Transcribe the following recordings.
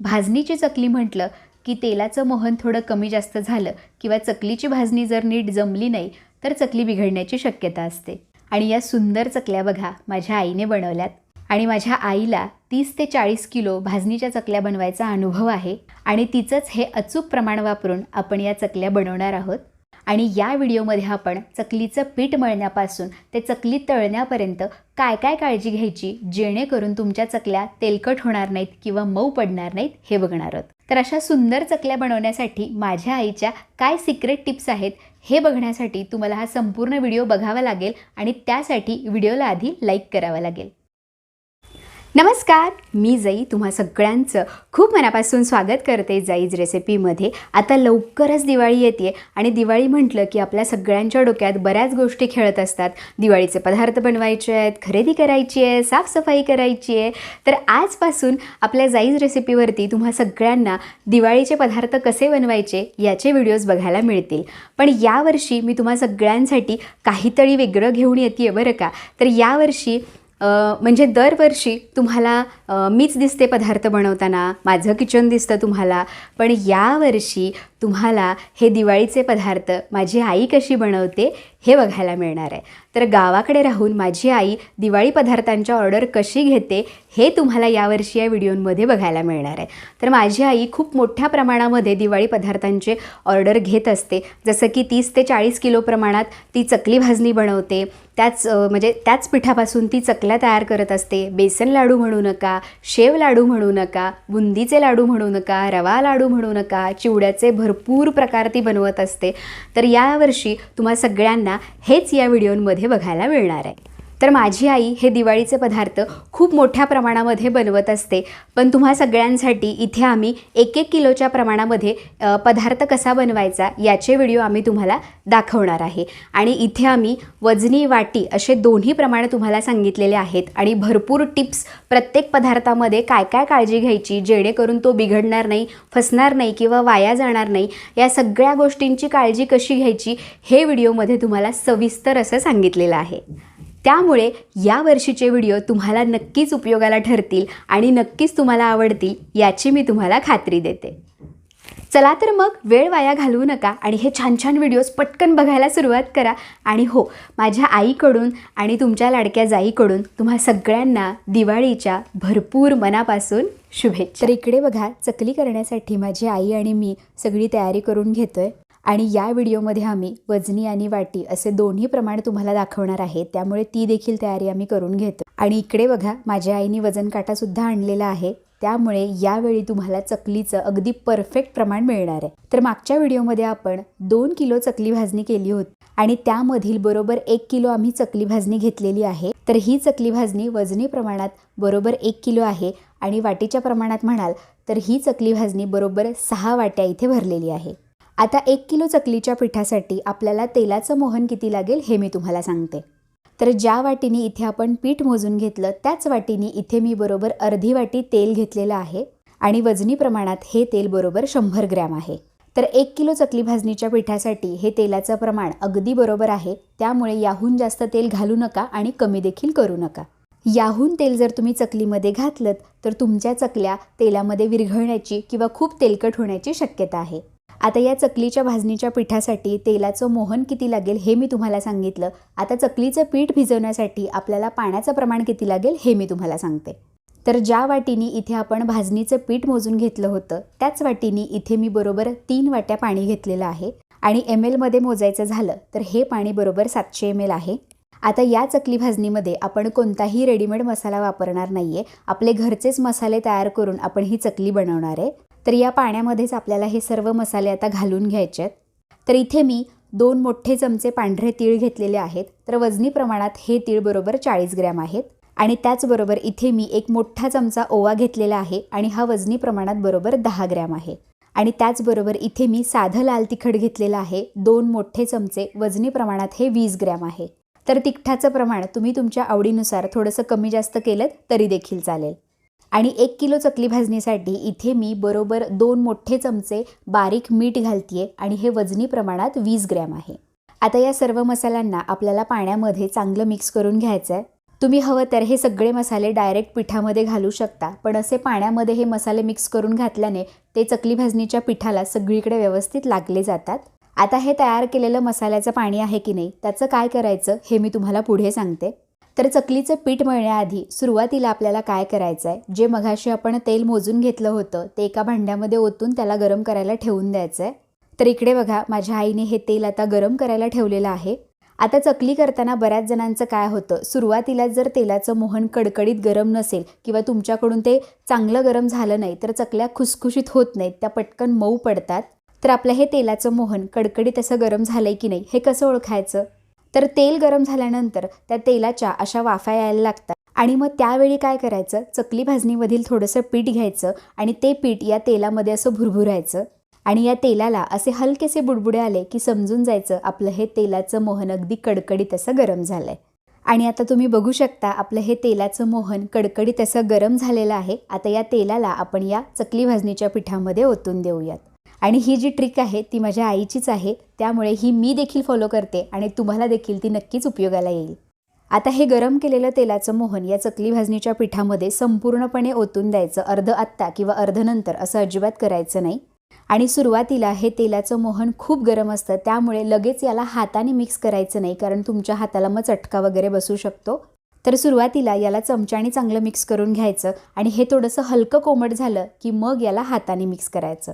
भाजणीची चकली म्हटलं की तेलाचं मोहन थोडं कमी जास्त झालं किंवा चकलीची भाजणी जर नीट जमली नाही तर चकली बिघडण्याची शक्यता असते. आणि या सुंदर चकल्या बघा माझ्या आईने बनवल्यात. आणि माझ्या आईला तीस ते चाळीस किलो भाजणीच्या चकल्या बनवायचा अनुभव आहे. आणि तिचंच हे अचूक प्रमाण वापरून आपण या चकल्या बनवणार आहोत. आणि या व्हिडिओमध्ये आपण चकलीचं पीठ मळण्यापासून ते चकली तळण्यापर्यंत काय काय काळजी घ्यायची जेणेकरून तुमच्या चकल्या तेलकट होणार नाहीत किंवा मऊ पडणार नाहीत हे बघणार आहोत. तर अशा सुंदर चकल्या बनवण्यासाठी माझ्या आईच्या काय सिक्रेट टिप्स आहेत हे बघण्यासाठी तुम्हाला हा संपूर्ण व्हिडिओ बघावा लागेल आणि त्यासाठी व्हिडिओला आधी लाईक करावा लागेल. नमस्कार मी जई तुम्हा सगळ्यांचं खूप मनापासून स्वागत करते जाईज रेसिपीमध्ये. आता लवकरच दिवाळी येते आणि दिवाळी म्हटलं की आपल्या सगळ्यांच्या डोक्यात बऱ्याच गोष्टी खेळत असतात. दिवाळीचे पदार्थ बनवायचे आहेत खरेदी करायची आहे साफसफाई करायची आहे. तर आजपासून आपल्या जाईज रेसिपीवरती तुम्हा सगळ्यांना दिवाळीचे पदार्थ कसे बनवायचे याचे व्हिडिओज बघायला मिळतील. पण यावर्षी मी तुम्हा सगळ्यांसाठी काहीतरी वेगळं घेऊन येते बरं का? तर यावर्षी म्हणजे दरवर्षी तुम्हाला मीच दिसते पदार्थ बनवताना माझं किचन दिसतं तुम्हाला पण यावर्षी तुम्हाला हे दिवाळीचे पदार्थ माझी आई कशी बनवते हे बघायला मिळणार आहे. तर गावाकडे राहून माझी आई दिवाळी पदार्थांच्या ऑर्डर कशी घेते हे तुम्हाला यावर्षी या व्हिडिओमध्ये बघायला मिळणार आहे. तर माझी आई खूप मोठ्या प्रमाणामध्ये दिवाळी पदार्थांचे ऑर्डर घेत असते. जसं की तीस ते चाळीस किलो प्रमाणात ती चकली भाजणी बनवते. त्याच म्हणजे त्याच पिठापासून ती चकल्या तयार करत असते. बेसन लाडू म्हणू नका शेव लाडू म्हणू नका बुंदीचे लाडू म्हणू नका रवा लाडू म्हणू नका चिवड्याचे भरपूर प्रकार ती बनवत असते. तर यावर्षी तुम्हा सगळ्यांना हेच या व्हिडिओमध्ये बघायला मिळणार आहे. तर माझी आई हे दिवाळीचे पदार्थ खूप मोठ्या प्रमाणामध्ये बनवत असते. पण तुम्हा सगळ्यांसाठी इथे आम्ही एक एक किलोच्या प्रमाणामध्ये पदार्थ कसा बनवायचा याचे व्हिडिओ आम्ही तुम्हाला दाखवणार आहे. आणि इथे आम्ही वजनी वाटी असे दोन्ही प्रमाणे तुम्हाला सांगितलेले आहेत. आणि भरपूर टिप्स प्रत्येक पदार्थामध्ये काय काय काळजी घ्यायची जेणेकरून तो बिघडणार नाही फसणार नाही किंवा वाया जाणार नाही या सगळ्या गोष्टींची काळजी कशी घ्यायची हे व्हिडिओमध्ये तुम्हाला सविस्तर असं सांगितलेलं आहे. त्यामुळे या वर्षीचे व्हिडिओ तुम्हाला नक्कीच उपयोगाला ठरतील आणि नक्कीच तुम्हाला आवडतील याची मी तुम्हाला खात्री देते. चला तर मग वेळ वाया घालवू नका आणि हे छान छान व्हिडिओज पटकन बघायला सुरुवात करा. आणि हो माझ्या आईकडून आणि तुमच्या लाडक्या जाईकडून तुम्हा सगळ्यांना दिवाळीच्या भरपूर मनापासून शुभेच्छा. तर इकडे बघा चकली करण्यासाठी माझी आई आणि मी सगळी तयारी करून घेतोय. आणि या व्हिडिओमध्ये आम्ही वजनी आणि वाटी असे दोन्ही प्रमाण तुम्हाला दाखवणार आहे त्यामुळे ती देखील तयारी आम्ही करून घेतो. आणि इकडे बघा माझ्या आईने वजन काटासुद्धा आणलेला आहे त्यामुळे यावेळी तुम्हाला चकलीचं अगदी परफेक्ट प्रमाण मिळणार आहे. तर मागच्या व्हिडिओमध्ये आपण दोन किलो चकली भाजणी केली होती आणि त्यामधील बरोबर एक किलो आम्ही चकली भाजणी घेतलेली आहे. तर ही चकली भाजणी वजनी प्रमाणात बरोबर एक किलो आहे आणि वाटीच्या प्रमाणात म्हणाल तर ही चकली भाजणी बरोबर सहा वाट्या इथे भरलेली आहे. आता एक किलो चकलीच्या पिठासाठी आपल्याला तेलाचं मोहन किती लागेल हे मी तुम्हाला सांगते. तर ज्या वाटीने इथे आपण पीठ मोजून घेतलं त्याच वाटीने इथे मी बरोबर अर्धी वाटी तेल घेतलेलं आहे आणि वजनी प्रमाणात हे तेल बरोबर शंभर ग्रॅम आहे. तर एक किलो चकली भाजणीच्या पिठासाठी हे तेलाचं प्रमाण अगदी बरोबर आहे त्यामुळे याहून जास्त तेल घालू नका आणि कमी देखील करू नका. याहून तेल जर तुम्ही चकलीमध्ये घातलं तर तुमच्या चकल्या तेलामध्ये विरघळण्याची किंवा खूप तेलकट होण्याची शक्यता आहे. आता या चकलीच्या भाजणीच्या पिठासाठी तेलाचं मोहन किती लागेल हे मी तुम्हाला सांगितलं. आता चकलीचं पीठ भिजवण्यासाठी आपल्याला पाण्याचं प्रमाण किती लागेल हे मी तुम्हाला सांगते. तर ज्या वाटीनी इथे आपण भाजणीचं पीठ मोजून घेतलं होतं त्याच वाटीनी इथे मी बरोबर तीन वाट्या पाणी घेतलेलं आहे आणि एम एलमध्ये मोजायचं झालं तर हे पाणी बरोबर सातशे एम एल आहे. आता या चकली भाजणीमध्ये आपण कोणताही रेडीमेड मसाला वापरणार नाही आहे आपले घरचेच मसाले तयार करून आपण ही चकली बनवणार आहे. तर या पाण्यामध्येच आपल्याला हे सर्व मसाले आता घालून घ्यायचे आहेत. तर इथे मी दोन मोठे चमचे पांढरे तीळ घेतलेले आहेत. तर वजनी प्रमाणात हे तीळ बरोबर चाळीस ग्रॅम आहेत. आणि त्याचबरोबर इथे मी एक मोठा चमचा ओवा घेतलेला आहे आणि हा वजनी प्रमाणात बरोबर दहा ग्रॅम आहे. आणि त्याचबरोबर इथे मी साधं लाल तिखट घेतलेलं आहे. दोन मोठे चमचे वजनी प्रमाणात हे वीस ग्रॅम आहे. तर तिखटाचं प्रमाण तुम्ही तुमच्या आवडीनुसार थोडंसं कमी जास्त केलं तरी देखील चालेल. आणि एक किलो चकली भाजणीसाठी इथे मी बरोबर दोन मोठे चमचे बारीक मीठ घालतीये आणि हे वजनी प्रमाणात वीस ग्रॅम आहे. आता या सर्व मसाल्यांना आपल्याला पाण्यामध्ये चांगलं मिक्स करून घ्यायचं आहे तुम्ही हवं तर हे सगळे मसाले डायरेक्ट पिठामध्ये घालू शकता पण असे पाण्यामध्ये हे मसाले मिक्स करून घातल्याने ते चकली भाजणीच्या पिठाला सगळीकडे व्यवस्थित लागले जातात. आता हे तयार केलेलं मसाल्याचं पाणी आहे की नाही त्याचं काय करायचं हे मी तुम्हाला पुढे सांगते. तर चकलीचं पीठ मळण्याआधी सुरुवातीला आपल्याला काय करायचं आहे जे मघाशी आपण तेल मोजून घेतलं होतं ते एका भांड्यामध्ये ओतून त्याला गरम करायला ठेवून द्यायचं आहे तर इकडे बघा माझ्या आईने हे तेल आता गरम करायला ठेवलेलं आहे. आता चकली करताना बऱ्याच जणांचं काय होतं? सुरुवातीला जर तेलाचं मोहन कडकडीत गरम नसेल किंवा तुमच्याकडून ते चांगलं गरम झालं नाही तर चकल्या खुसखुशीत होत नाहीत त्या पटकन मऊ पडतात. तर आपलं हे तेलाचं मोहन कडकडीत असं गरम झालंय की नाही हे कसं ओळखायचं? तर तेल गरम झाल्यानंतर त्या तेलाच्या अशा वाफा यायला लागतात. आणि मग त्यावेळी काय करायचं? चकली भाजणीमधील थोडंसं पीठ घ्यायचं आणि ते पीठ या तेलामध्ये असं भुरभुरायचं. आणि या तेलाला असे हलकेसे बुडबुडे आले की समजून जायचं आपलं हे तेलाचं मोहन अगदी कडकडीत असं गरम झालंय. आणि आता तुम्ही बघू शकता आपलं हे तेलाचं मोहन कडकडीत असं गरम झालेलं आहे. आता या तेलाला आपण या चकली भाजणीच्या पिठामध्ये ओतून देऊयात. आणि ही जी ट्रिक आहे ती माझ्या आईचीच आहे. त्यामुळे ही मी देखील फॉलो करते आणि तुम्हाला देखील ती नक्कीच उपयोगाला येईल. आता हे गरम केलेलं तेलाचं मोहन या चकली भाजणीच्या पिठामध्ये संपूर्णपणे ओतून द्यायचं. अर्ध आत्ता किंवा अर्ध नंतर असं अजिबात करायचं नाही. आणि सुरुवातीला हे तेलाचं मोहन खूप गरम असतं. त्यामुळे लगेच याला हाताने मिक्स करायचं नाही कारण तुमच्या हाताला मग चटका वगैरे बसू शकतो. तर सुरुवातीला याला चमच्याने चांगलं मिक्स करून घ्यायचं आणि हे थोडंसं हलकं कोमट झालं की मग याला हाताने मिक्स करायचं.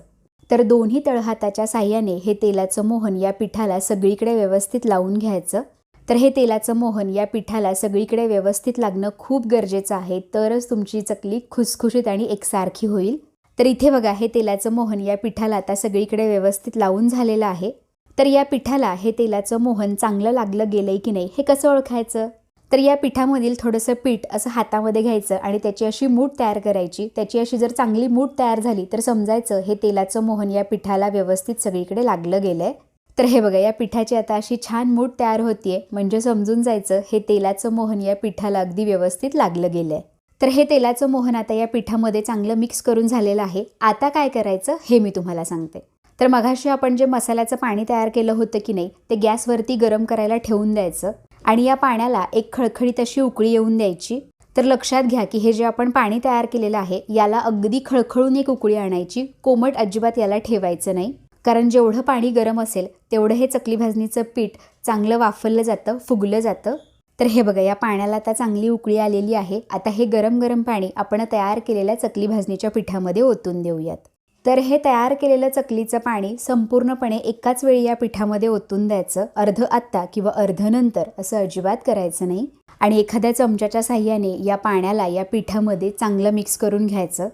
तर दोन्ही तळहाताच्या साह्याने हे तेलाचं मोहन या पिठाला सगळीकडे व्यवस्थित लावून घ्यायचं. तर हे तेलाचं मोहन या पिठाला सगळीकडे व्यवस्थित लागणं खूप गरजेचं आहे तरच तुमची चकली खुसखुशीत आणि एकसारखी होईल. तर इथे बघा हे तेलाचं मोहन या पिठाला आता सगळीकडे व्यवस्थित लावून झालेलं आहे. तर या पिठाला हे तेलाचं मोहन चांगलं लागलं गेलंय की नाही हे कसं ओळखायचं? तर या पिठामधील थोडंसं पीठ असं हातामध्ये घ्यायचं आणि त्याची अशी मूठ तयार करायची. त्याची अशी जर चांगली मूठ तयार झाली तर समजायचं हे तेलाचं मोहन या पिठाला व्यवस्थित सगळीकडे लागलं गेलंय. तर हे बघा या पिठाची आता अशी छान मूठ तयार होतीये. म्हणजे समजून जायचं हे तेलाचं मोहन या पिठाला अगदी व्यवस्थित लागलं गेलंय. तर हे तेलाचं मोहन आता या पिठामध्ये चांगलं मिक्स करून झालेलं आहे. आता काय करायचं हे मी तुम्हाला सांगते. तर मघाशी आपण जे मसाल्याचं पाणी तयार केलं होतं की नाही ते गॅसवरती गरम करायला ठेवून द्यायचं. आणि या पाण्याला एक खळखळीत अशी उकळी येऊन द्यायची. तर लक्षात घ्या की हे जे आपण पाणी तयार केलेलं आहे याला अगदी खळखळून एक उकळी आणायची. कोमट अजिबात याला ठेवायचं नाही. कारण जेवढं पाणी गरम असेल तेवढं हे चकली भाजणीचं पीठ चांगलं वाफरलं जातं फुगलं जातं. तर हे बघा या पाण्याला आता चांगली उकळी आलेली आहे. आता हे गरम गरम पाणी आपण तयार केलेल्या चकली भाजणीच्या पिठामध्ये ओतून देऊयात. तर हे तयार केलेलं चकलीचं पाणी संपूर्णपणे एकाच वेळी या पिठामध्ये ओतून द्यायचं. अर्ध आत्ता किंवा अर्ध नंतर असं अजिबात करायचं नाही. आणि एखाद्या चमच्याच्या साह्याने या पाण्याला या पिठामध्ये चांगलं मिक्स करून घ्यायचं.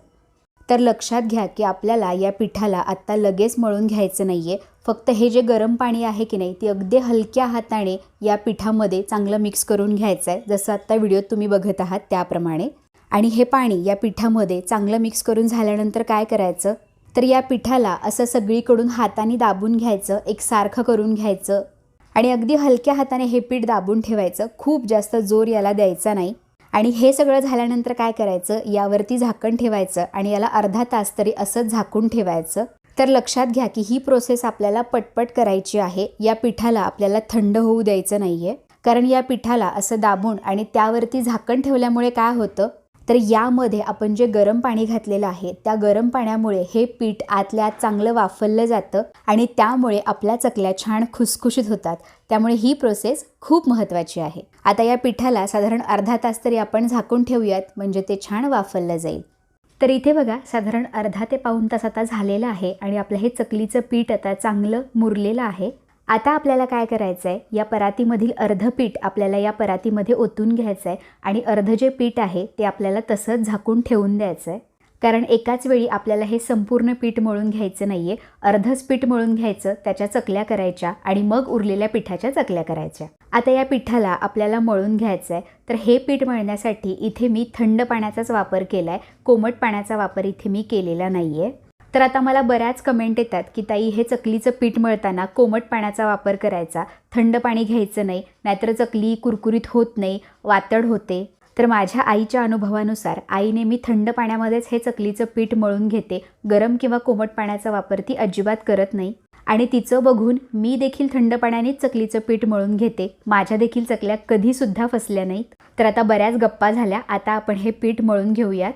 तर लक्षात घ्या की आपल्याला या पिठाला आत्ता लगेच मळून घ्यायचं नाही आहे फक्त हे जे गरम पाणी आहे की नाही ते अगदी हलक्या हाताने या पिठामध्ये चांगलं मिक्स करून घ्यायचं आहे जसं आत्ता व्हिडिओत तुम्ही बघत आहात त्याप्रमाणे. आणि हे पाणी या पिठामध्ये चांगलं मिक्स करून झाल्यानंतर काय करायचं? तर या पिठाला असं सगळीकडून हाताने दाबून घ्यायचं एकसारखं करून घ्यायचं. आणि अगदी हलक्या हाताने हे पीठ दाबून ठेवायचं. खूप जास्त जोर याला द्यायचा नाही. आणि हे सगळं झाल्यानंतर काय करायचं? यावरती झाकण ठेवायचं आणि याला अर्धा तास तरी असंच झाकून ठेवायचं. तर लक्षात घ्या की ही प्रोसेस आपल्याला पटपट करायची आहे. या पिठाला आपल्याला थंड होऊ द्यायचं नाही आहे कारण या पिठाला असं दाबून आणि त्यावरती झाकण ठेवल्यामुळे काय होतं? तर यामध्ये आपण जे गरम पाणी घातलेलं आहे त्या गरम पाण्यामुळे हे पीठ आतल्या आत चांगलं वाफललं जातं आणि त्यामुळे आपल्या चकल्या छान खुसखुशीत होतात. त्यामुळे ही प्रोसेस खूप महत्त्वाची आहे. आता या पिठाला साधारण अर्धा तास तरी आपण झाकून ठेवूयात म्हणजे ते छान वाफललं जाईल. तर इथे बघा साधारण अर्धा ते पाऊण तास आता झालेला आहे आणि आपलं हे चकलीचं पीठ आता चांगलं मुरलेलं आहे. आता आपल्याला काय करायचं आहे या परातीमधील अर्ध पीठ आपल्याला या परातीमध्ये ओतून घ्यायचं आहे आणि अर्ध जे पीठ आहे ते आपल्याला तसंच झाकून ठेवून द्यायचं आहे कारण एकाच वेळी आपल्याला हे संपूर्ण पीठ मळून घ्यायचं नाही आहे अर्धच पीठ मळून घ्यायचं त्याच्या चकल्या करायच्या आणि मग उरलेल्या पिठाच्या चकल्या करायच्या. आता या पिठाला आपल्याला मळून घ्यायचं आहे तर हे पीठ मळण्यासाठी इथे मी थंड पाण्याचाच वापर केला आहे कोमट पाण्याचा वापर इथे मी केलेला नाही आहे तर आता मला बऱ्याच कमेंट येतात की ताई हे चकलीचं पीठ मळताना कोमट पाण्याचा वापर करायचा. थंड पाणी घ्यायचं नाही नाहीतर चकली कुरकुरीत होत नाही वातड होते. तर माझ्या आईच्या अनुभवानुसार आईने मी थंड पाण्यामध्येच हे चकलीचं पीठ मळून घेते. गरम किंवा कोमट पाण्याचा वापर ती अजिबात करत नाही. आणि तिचं बघून मी देखील थंड पाण्यानेच चकलीचं पीठ मळून घेते. माझ्या देखील चकल्या कधीसुद्धा फसल्या नाहीत. तर आता बऱ्याच गप्पा झाल्या. आता आपण हे पीठ मळून घेऊयात.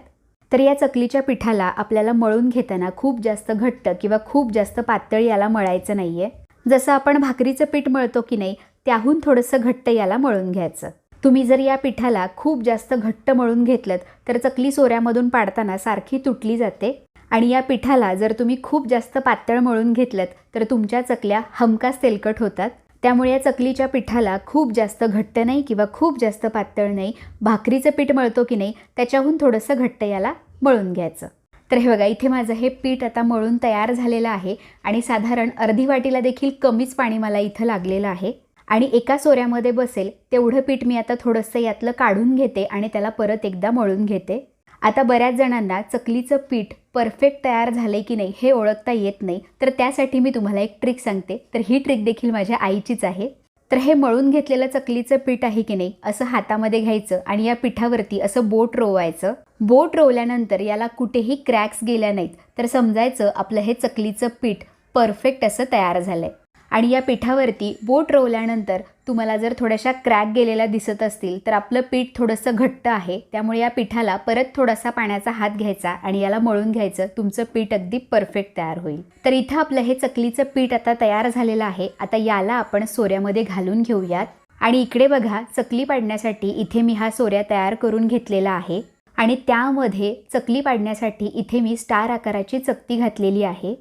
तर या चकलीच्या पिठाला आपल्याला मळून घेताना खूप जास्त घट्ट किंवा खूप जास्त पातळ याला मळायचं नाही आहे जसं आपण भाकरीचं पीठ मळतो की नाही त्याहून थोडंसं घट्ट याला मळून घ्यायचं. तुम्ही जर या पिठाला खूप जास्त घट्ट मळून घेतलं तर चकली सोऱ्यामधून पाडताना सारखी तुटली जाते. आणि या पिठाला जर तुम्ही खूप जास्त पातळ मळून घेतलं तर तुमच्या चकल्या हमखास तेलकट होतात. त्यामुळे या चकलीच्या पिठाला खूप जास्त घट्ट नाही किंवा खूप जास्त पातळ नाही भाकरीचं पीठ मळतो की नाही त्याच्याहून थोडंसं घट्ट याला मळून घ्यायचं. तर हे बघा इथे माझं हे पीठ आता मळून तयार झालेलं आहे आणि साधारण अर्धी वाटीला देखील कमीच पाणी मला इथं लागलेलं आहे. आणि एका सोऱ्यामध्ये बसेल तेवढं पीठ मी आता थोडंसं यातलं काढून घेते आणि त्याला परत एकदा मळून घेते. आता बऱ्याच जणांना चकलीचं पीठ परफेक्ट तयार झालंय की नाही हे ओळखता येत नाही. तर त्यासाठी मी तुम्हाला एक ट्रिक सांगते. तर ही ट्रिक देखील माझ्या आईचीच आहे. तर हे मळून घेतलेलं चकलीचं पीठ आहे की नाही असं हातामध्ये घ्यायचं आणि या पिठावरती असं बोट रोवायचं. बोट रोवल्यानंतर याला कुठेही क्रॅक्स गेल्या नाहीत. तर समजायचं आपलं हे चकलीचं पीठ परफेक्ट असं तयार झालंय. आणि या पिठावरती बोट रोवल्यानंतर तुम्हाला जर थोड्याशा क्रॅक गेलेल्या दिसत असतील तर आपलं पीठ थोडंसं घट्ट आहे. त्यामुळे या पिठाला परत थोडासा पाण्याचा हात घ्यायचा आणि याला मळून घ्यायचं. तुमचं पीठ अगदी परफेक्ट तयार होईल. तर इथं आपलं हे चकलीचं पीठ आता तयार झालेलं आहे. आता याला आपण सोऱ्यामध्ये घालून घेऊयात. आणि इकडे बघा चकली पाडण्यासाठी इथे मी हा सोऱ्या तयार करून घेतलेला आहे. आणि त्यामध्ये चकली पाडण्यासाठी इथे मी स्टार आकाराची चकती घातलेली आहे.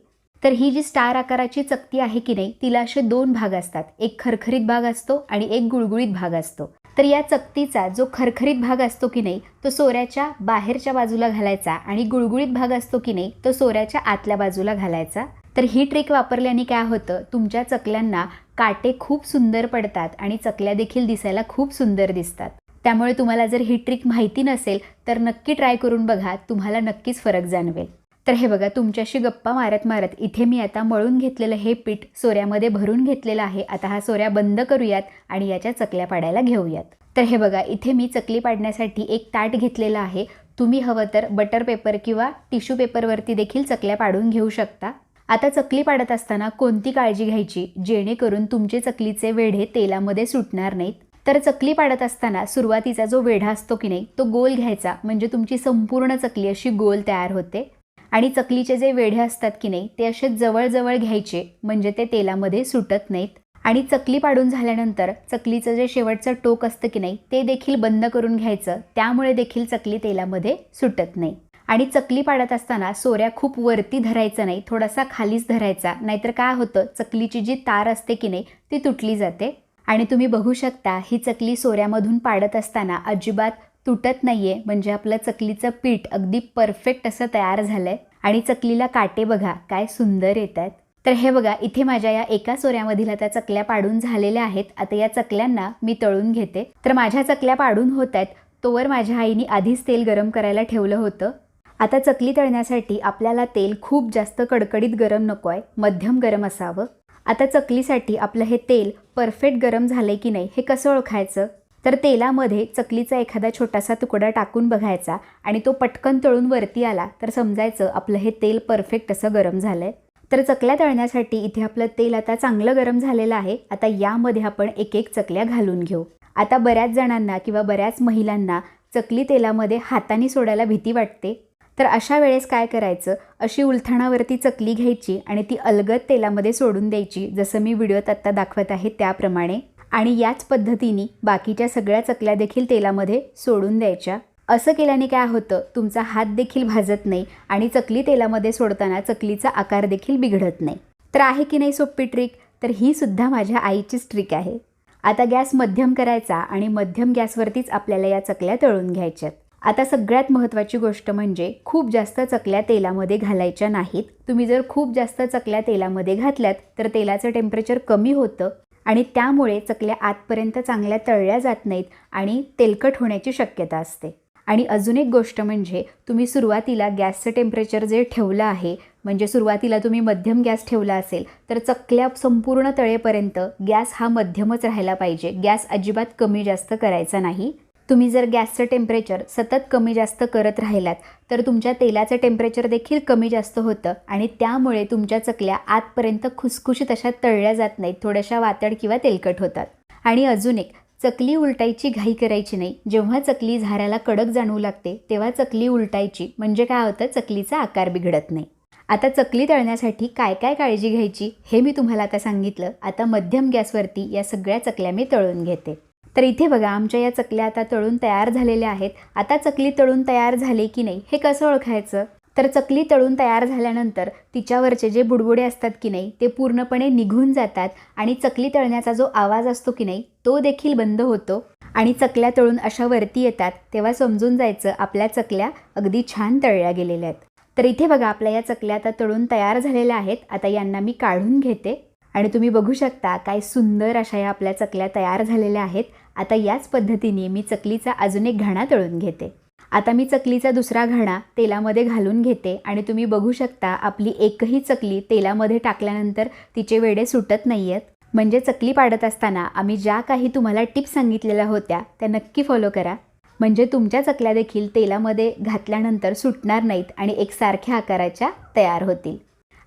तर ही जी स्टार आकाराची चकती आहे की नाही तिला असे दोन भाग असतात. एक खरखरीत भाग असतो आणि एक गुळगुळीत भाग असतो. तर या चकतीचा जो खरखरीत भाग असतो की नाही तो सोऱ्याच्या बाहेरच्या बाजूला घालायचा आणि गुळगुळीत भाग असतो की नाही तो सोऱ्याच्या आतल्या बाजूला घालायचा. तर ही ट्रिक वापरल्याने काय होतं तुमच्या चकल्यांना काटे खूप सुंदर पडतात आणि चकल्या देखील दिसायला खूप सुंदर दिसतात. त्यामुळे तुम्हाला जर ही ट्रिक माहिती नसेल तर नक्की ट्राय करून बघा तुम्हाला नक्कीच फरक जाणवेल. तर हे बघा तुमच्याशी गप्पा मारत मारत इथे मी आता मळून घेतलेलं हे पीठ सोऱ्यामध्ये भरून घेतलेलं आहे. आता हा सोऱ्या बंद करूयात आणि याच्या चकल्या पाडायला घेऊयात. तर हे बघा इथे मी चकली पाडण्यासाठी एक ताट घेतलेलं आहे. तुम्ही हवं तर बटर पेपर किंवा टिश्यू पेपरवरती देखील चकल्या पाडून घेऊ शकता. आता चकली पाडत असताना कोणती काळजी घ्यायची? जेणेकरून तुमचे चकलीचे वेढे तेलामध्ये सुटणार नाहीत. तर चकली पाडत असताना सुरुवातीचा जो वेढा असतो की नाही तो गोल घ्यायचा. म्हणजे तुमची संपूर्ण चकली अशी गोल तयार होते. आणि चकलीचे जे वेढे असतात की नाही ते असे जवळजवळ घ्यायचे म्हणजे ते तेलामध्ये सुटत नाहीत. आणि चकली पाडून झाल्यानंतर चकलीचं जे शेवटचं टोक असतं की नाही ते देखील बंद करून घ्यायचं. त्यामुळे देखील चकली तेलामध्ये सुटत नाही. आणि चकली पाडत असताना सोऱ्या खूप वरती धरायचं नाही थोडासा खालीच धरायचा. नाहीतर काय होतं चकलीची जी तार असते की नाही ती तुटली जाते. आणि तुम्ही बघू शकता ही चकली सोऱ्यामधून पाडत असताना अजिबात तुटत नाहीये. म्हणजे आपलं चकलीचं पीठ अगदी परफेक्ट असं तयार झालंय. आणि चकलीला काटे बघा काय सुंदर येत आहेत तर हे बघा इथे माझ्या या एका सोऱ्यामधील आता चकल्या पाडून झालेल्या आहेत. आता या चकल्यांना मी तळून घेते. तर माझ्या चकल्या पाडून होत आहेत तोवर माझ्या आईने आधीच तेल गरम करायला ठेवलं होतं. आता चकली तळण्यासाठी आपल्याला तेल खूप जास्त कडकडीत गरम नको आहे मध्यम गरम असावं. आता चकलीसाठी आपलं हे तेल परफेक्ट गरम झालंय की नाही हे कसं ओळखायचं? तर तेलामध्ये चकलीचा एखादा छोटासा तुकडा टाकून बघायचा आणि तो पटकन तळून वरती आला तर समजायचं आपलं हे तेल परफेक्ट असं गरम झालं आहे तर चकल्या तळण्यासाठी इथे आपलं तेल आता चांगलं गरम झालेलं आहे. आता यामध्ये आपण एक एक चकल्या घालून घेऊ. आता बऱ्याच जणांना किंवा बऱ्याच महिलांना चकली तेलामध्ये हाताने सोडायला भीती वाटते. तर अशा वेळेस काय करायचं? अशी उलथाणावरती चकली घ्यायची आणि ती अलगद तेलामध्ये सोडून द्यायची जसं मी व्हिडिओत आत्ता दाखवत आहे त्याप्रमाणे. आणि याच पद्धतीने बाकीच्या सगळ्या चकल्या देखील तेलामध्ये सोडून द्यायच्या. असं केल्याने काय होतं? तुमचा हात देखील भाजत नाही आणि चकली तेलामध्ये सोडताना चकलीचा आकार देखील बिघडत नाही. तर आहे की नाही सोपी ट्रिक? तर ही सुद्धा माझ्या आईचीच ट्रिक आहे. आता गॅस मध्यम करायचा आणि मध्यम गॅसवरतीच आपल्याला या चकल्या तळून घ्यायच्यात. आता सगळ्यात महत्त्वाची गोष्ट म्हणजे खूप जास्त चकल्या तेलामध्ये घालायच्या नाहीत. तुम्ही जर खूप जास्त चकल्या तेलामध्ये घातल्यात तर तेलाचं टेम्परेचर कमी होतं आणि त्यामुळे चकल्या आतपर्यंत चांगल्या तळल्या जात नाहीत आणि तेलकट होण्याची शक्यता असते. आणि अजून एक गोष्ट म्हणजे तुम्ही सुरुवातीला गॅसचं टेम्परेचर जे ठेवलं आहे म्हणजे सुरुवातीला तुम्ही मध्यम गॅस ठेवला असेल तर चकल्या संपूर्ण तळेपर्यंत गॅस हा मध्यमच राहायला पाहिजे. गॅस अजिबात कमी जास्त करायचा नाही. तुम्ही जर गॅसचं टेम्परेचर सतत कमी जास्त करत राहिलात तर तुमच्या तेलाचं टेम्परेचर देखील कमी जास्त होतं आणि त्यामुळे तुमच्या चकल्या आतपर्यंत खुसखुशीत अशा तळल्या जात नाहीत थोड्याशा वातड किंवा तेलकट होतात. आणि अजून एक चकली उलटायची घाई करायची नाही. जेव्हा चकली झाऱ्याला कडक जाणवू लागते तेव्हा चकली उलटायची म्हणजे काय होतं? चकलीचा आकार बिघडत नाही. आता चकली तळण्यासाठी काय काय काळजी घ्यायची हे मी तुम्हाला आता सांगितलं. आता मध्यम गॅसवरती या सगळ्या चकल्या मी तळून घेते. तर इथे बघा आमच्या या चकल्या आता तळून तयार झालेल्या आहेत. आता चकली तळून तयार झाली की नाही हे कसं ओळखायचं? तर चकली तळून तयार झाल्यानंतर तिच्यावरचे जे बुडबुडे असतात की नाही ते पूर्णपणे निघून जातात आणि चकली तळण्याचा जो आवाज असतो की नाही तो देखील बंद होतो. आणि चकल्या तळून अशा वरती येतात तेव्हा समजून जायचं आपल्या चकल्या अगदी छान तळल्या गेलेल्या आहेत. तर इथे बघा आपल्या या चकल्या आता तळून तयार झालेल्या आहेत. आता यांना मी काढून घेते. आणि तुम्ही बघू शकता काय सुंदर अशा या आपल्या चकल्या तयार झालेल्या आहेत. आता याच पद्धतीने मी चकलीचा अजून एक घाणा तळून घेते. आता मी चकलीचा दुसरा घाणा तेलामध्ये घालून घेते आणि तुम्ही बघू शकता आपली एकही चकली तेलामध्ये टाकल्यानंतर तिचे वेडे सुटत नाही आहेत म्हणजे चकली पाडत असताना आम्ही ज्या काही तुम्हाला टिप्स सांगितलेल्या होत्या त्या नक्की फॉलो करा. म्हणजे तुमच्या चकल्या देखील तेलामध्ये घातल्यानंतर सुटणार नाहीत आणि एकसारख्या आकाराच्या तयार होतील.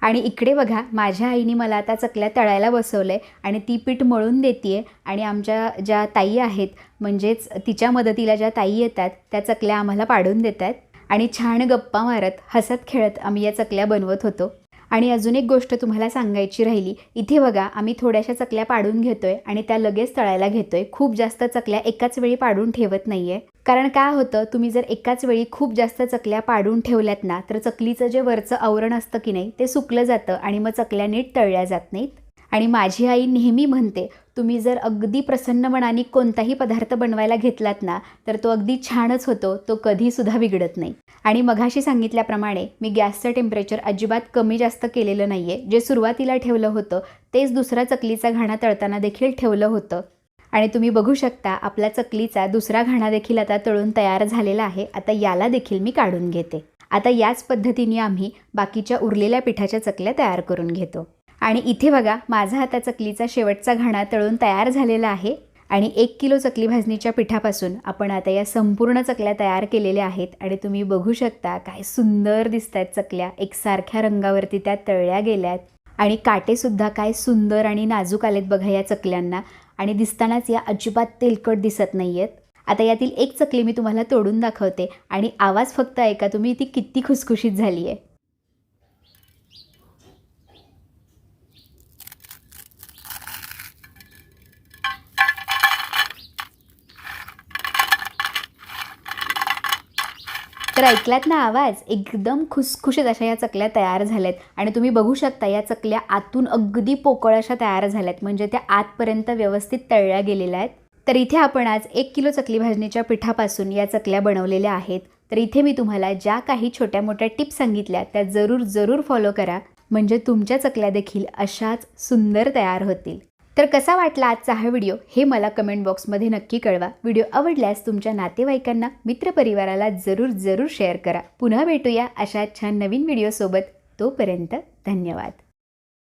आणि इकडे बघा माझ्या आईने मला आता चकल्या तळायला बसवलं आहे आणि ती पीठ मळून देते आणि आमच्या ज्या ताई आहेत म्हणजेच तिच्या मदतीला ज्या ताई येतात त्या चकल्या आम्हाला पाडून देतात आणि छान गप्पा मारत हसत खेळत आम्ही या चकल्या बनवत होतो. आणि अजून एक गोष्ट तुम्हाला सांगायची राहिली. इथे बघा आम्ही थोड्याशा चकल्या पाडून घेतोय आणि त्या लगेच तळायला घेतोय. खूप जास्त चकल्या एकाच वेळी पाडून ठेवत नाहीये. कारण काय होतं? तुम्ही जर एकाच वेळी खूप जास्त चकल्या पाडून ठेवल्यात ना तर चकलीचं जे वरचं आवरण असतं की नाही ते सुकलं जातं आणि मग चकल्या नीट तळल्या जात नाहीत. आणि माझी आई नेहमी म्हणते तुम्ही जर अगदी प्रसन्न मनाने कोणताही पदार्थ बनवायला घेतलात ना तर तो अगदी छानच होतो तो कधीसुद्धा बिघडत नाही. आणि मघाशी सांगितल्याप्रमाणे मी गॅसचं टेम्परेचर अजिबात कमी जास्त केलेलं नाही आहे जे सुरुवातीला ठेवलं होतं तेच दुसरा चकलीचा घाणा तळताना देखील ठेवलं होतं. आणि तुम्ही बघू शकता आपला चकलीचा दुसरा घाणा देखील आता तळून तयार झालेला आहे. आता याला देखील मी काढून घेते. आता याच पद्धतीने आम्ही बाकीच्या उरलेल्या पिठाच्या चकल्या तयार करून घेतो. आणि इथे बघा माझा आता चकलीचा शेवटचा घाणा तळून तयार झालेला आहे. आणि एक किलो चकली भाजणीच्या पिठापासून आपण आता या संपूर्ण चकल्या तयार केलेल्या आहेत. आणि तुम्ही बघू शकता काय सुंदर दिसत आहेत चकल्या. एकसारख्या रंगावरती त्या तळल्या गेल्या आहेत आणि काटेसुद्धा काय सुंदर आणि नाजूक आलेत बघा या चकल्यांना. आणि दिसतानाच या अजिबात तेलकट दिसत नाही आहेत आता यातील एक चकली मी तुम्हाला तोडून दाखवते आणि आवाज फक्त ऐका तुम्ही ती किती खुसखुशीत झाली आहे तर ऐकलात ना आवाज? एकदम खुसखुशीत अशा या चकल्या तयार झाल्यात. आणि तुम्ही बघू शकता या चकल्या आतून अगदी पोकळ अशा तयार झाल्यात. म्हणजे त्या आतपर्यंत व्यवस्थित तळल्या गेलेल्या आहेत. तर इथे आपण आज एक किलो चकली भाजणीच्या पिठापासून या चकल्या बनवलेल्या आहेत. तर इथे मी तुम्हाला ज्या काही छोट्या मोठ्या टिप्स सांगितल्या त्या जरूर जरूर फॉलो करा. म्हणजे तुमच्या चकल्या देखील अशाच सुंदर तयार होतील. तर कसा वाटला आजचा हा व्हिडिओ हे मला कमेंट बॉक्समध्ये नक्की कळवा. व्हिडिओ आवडल्यास तुमच्या नातेवाईकांना मित्रपरिवाराला जरूर जरूर शेअर करा. पुन्हा भेटूया अशा छान नवीन व्हिडिओसोबत तोपर्यंत धन्यवाद.